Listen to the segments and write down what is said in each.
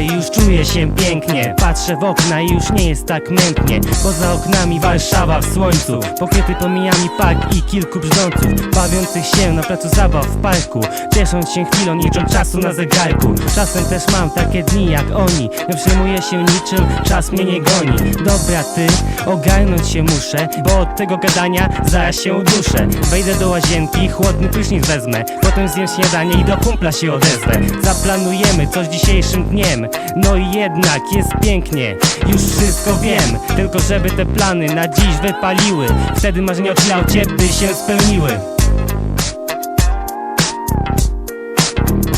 i już czuję się pięknie. Patrzę w okna i już nie jest tak mętnie Poza oknami Warszawa w słońcu. Pokryty pomijami park i kilku brzdąców Bawiących się na placu zabaw w parku. Ciesząc się chwilą, licząc czasu na zegarku. Czasem też mam takie dni jak oni. Nie przejmuję się niczym, czas mnie nie goni. Dobra ty, ogarnąć się muszę Bo od tego gadania zaraz się uduszę. Wejdę do łazienki, chłodny prysznic wezmę. Potem zjem śniadanie i do kumpla się odezwę. Zaplanujemy coś dniem. No i jednak jest pięknie Już wszystko wiem. Tylko żeby te plany na dziś wypaliły Wtedy marzenia o chillaucie by się spełniły.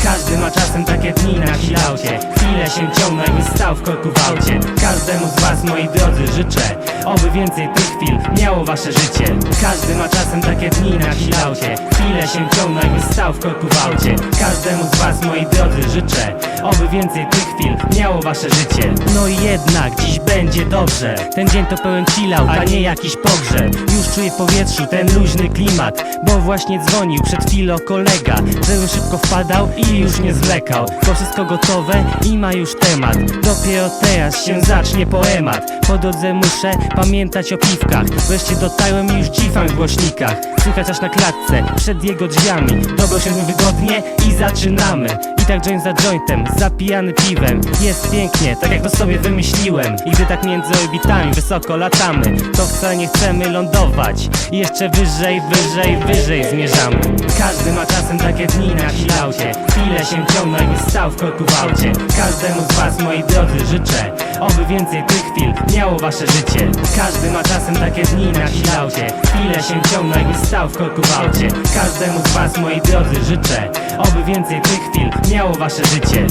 Każdy ma czasem takie dni na chillaucie Chwile się ciągną jakby stał w korku w aucie. Każdemu z was, moi drodzy, życzę Oby więcej tych chwil miało wasze życie. Każdy ma czasem takie dni na chillaucie Chwile się ciągną jakby stał w korku w aucie. Każdemu z was, moi drodzy, życzę Oby więcej tych chwil miało wasze życie. No i jednak dziś będzie dobrze. Ten dzień to pełen chillout, a nie jakiś pogrzeb. Już czuję w powietrzu ten luźny klimat Bo właśnie dzwonił przed chwilą kolega. Żeby szybko wpadał i już nie zwlekał Bo wszystko gotowe i ma już temat. Dopiero teraz się zacznie poemat. Po drodze muszę pamiętać o piwkach. Wreszcie dotarłem już dzifam w głośnikach. Słychać aż na klatce, przed jego drzwiami. Dobro się wygodnie i zaczynamy. I tak joint za jointem, zapijany piwem. Jest pięknie, tak jak to sobie wymyśliłem. I gdy tak między orbitami wysoko latamy To wcale nie chcemy lądować. I jeszcze wyżej, wyżej, wyżej zmierzamy. Każdy ma czasem takie dni na chillaucie Chwile się ciągną jakby stał w korku w aucie. Każdemu z was, moi drodzy, życzę Oby więcej tych chwil miało wasze życie. Każdy ma czasem takie dni na chillaucie Chwile się ciągną jakby stał w korku w aucie. Każdemu z was, moi drodzy, życzę Oby więcej tych chwil miało wasze życie